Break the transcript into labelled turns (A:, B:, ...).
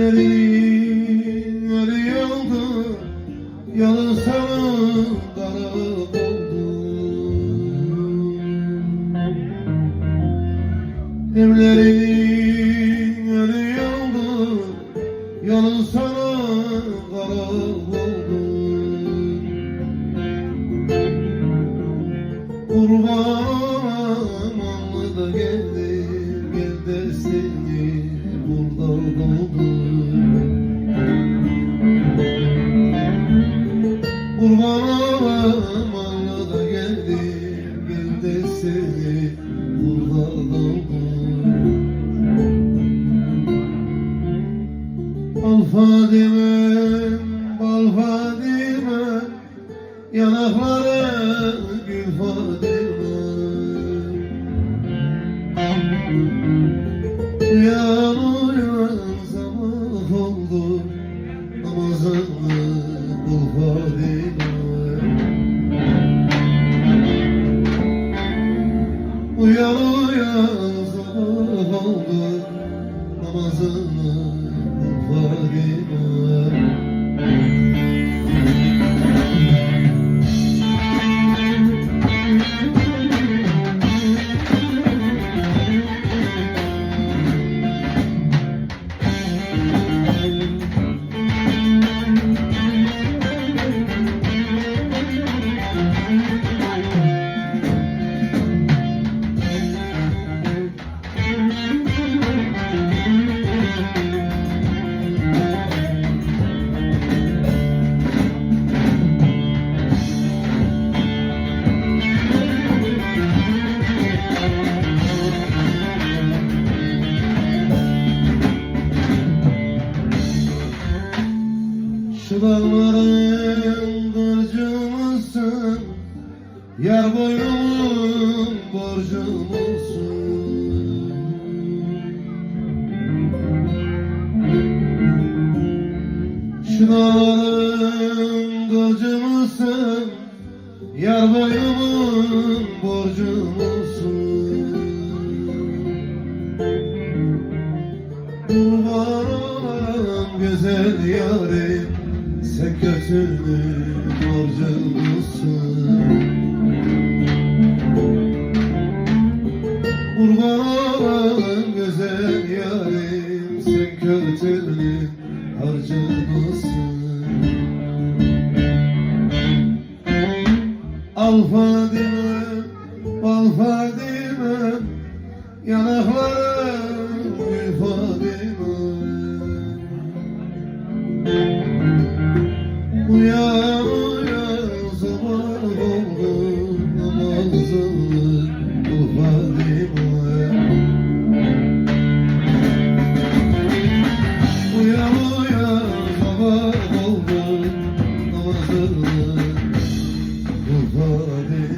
A: Ellerin eli yandı Yalın sana kara oldu. Evlerin eli yandı Yalın sana kara oldu. Kurbanım anlı da geldi Gel seni burada buldum Kurbanım anlı da geldi Gel de seni burada buldum Al Fadime, bal Fadime Yanakları gül Fadime. Uyan Uyan uyan sabah Namazını kıl dağların kırcımısın Yar boynumun borcumsun Şu dağların kırcımısın Yar boynumun borcumsun Kurban olam güzel yarim Sen kötülük borcumsun Kurban güzel yarim Sen kötülük harcımısın Al Fadime, al Fadime Yanaklarım gül Fadime bu halim